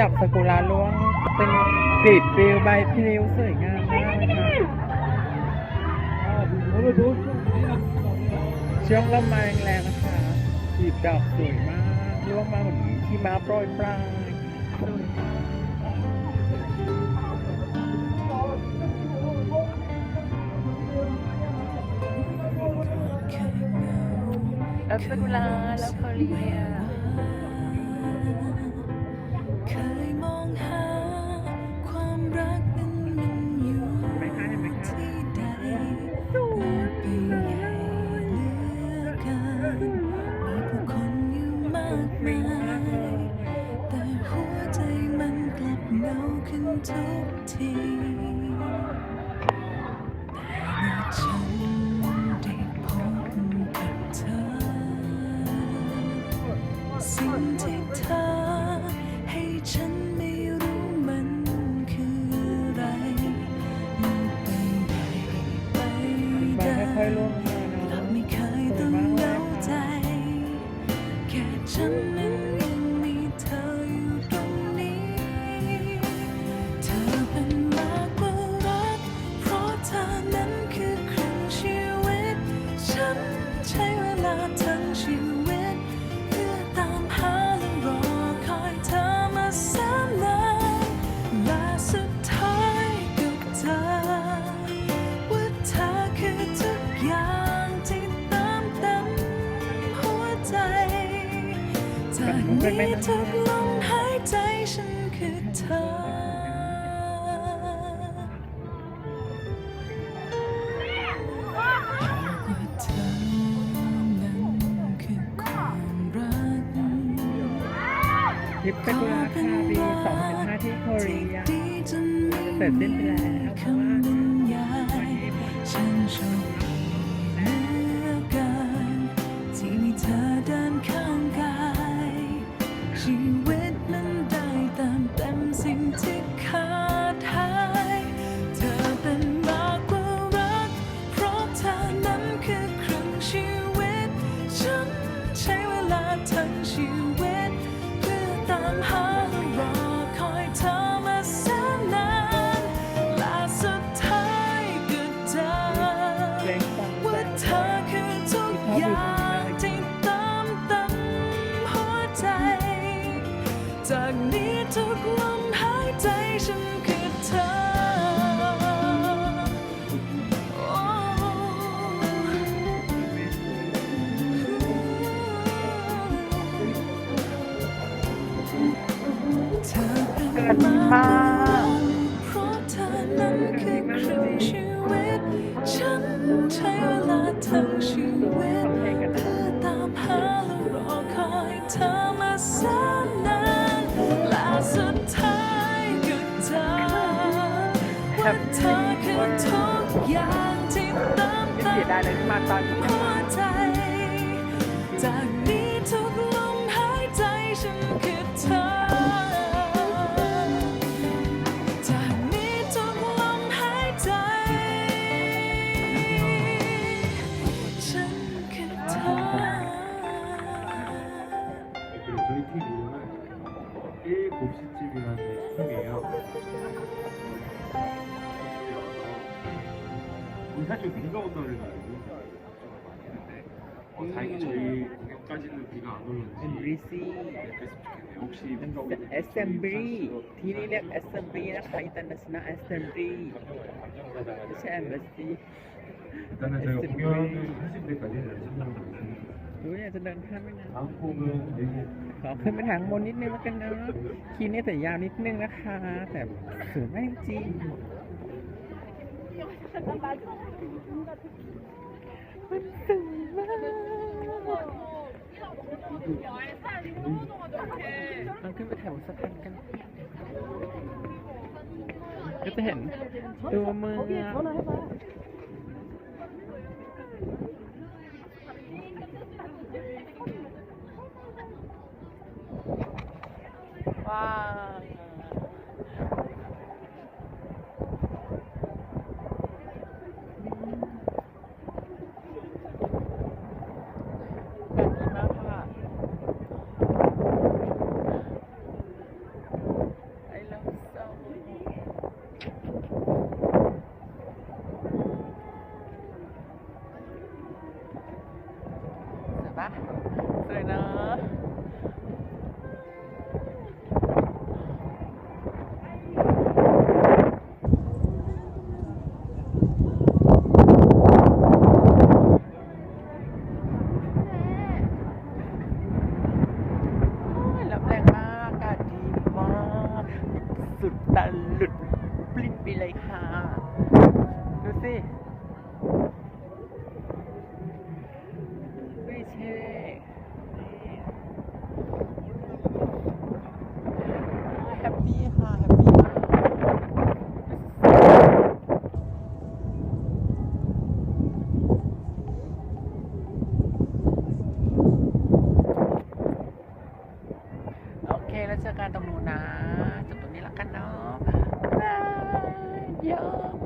ดอกซากุระร่วง เป็นกลีบปลิวใบพลิวสวยงามมากเลยค่ะช่วงลมมาแรงๆนะคะกลีบดอกสวยมากร่วงมาเหมือนที่มาโปรยปลายดอกซากุระแล้วคเรีย ทุกทีแต่เมื่อฉัน จากนี้ทุกลมหายใจฉันคือเธอ ทริปซากุระคาบี2015ที่โคเรียดีจนเสร็จสิ้นไปแล้วเพราะว่าวันนี้ ฉันโชค เวลาทั้งชีวิต เพื่อตามหาและรอคอยเธอมาแสนนานและสุดท้ายก็เจอว่าเธอคือทุกอย่างที่เติมเต็มหัวใจ จากนี้ทุกลมหายใจฉัน เป็นมากเพราะเธอนั้นคือครึ่งชีวิต ฉันใช้เวลาทั้งชีวิตเพื่อตามหาและรอคอยเธอมาแสนนานและสุดท้ายก็เจอว่าเธอคือทุกอย่างที่เติมไม่เต็เสียดายมเลยที่หัวใจจาก 우리 사실 비가 온다고 해가지고 어, 다행히 저희 공연까지는 비가 안 เป็น 올는지 ริซี่ 그랬으면 좋겠네요. 혹시 เป็น 비가 오면 assembly ที่นี่เรียก assembly นะคะ international assembly ไม่ใช่ embassy 일단은 저희가 공연을 하실 때까지는 연습하는 거 있습니다. ดูอยากจะเดินข้ามไปนะ 다음 곡은 미국 ขอขึ้นไปทางบนนิดนึงแล้วกันนะคีย์นี่แต่ยาวนิดนึงนะคะ แต่สวยมากจริง มันสวยมากเราขึ้นไปแถวสะพานกัน ก็จะเห็นตัวเมือง ว้าวแบบนี้มากค่ะ ปะสวยเนอะโอ้ยลมแรงมากดีมากสุดตะหลุดปลิ้นไปเลยค่ะ ดูสิไม่ใช่นี่แฮปปี้ค่ะ แฮปปี้มากโอเค แล้วเจอกันตรงนู้นนะจบตรงนี้ละกันเนาะบายยอม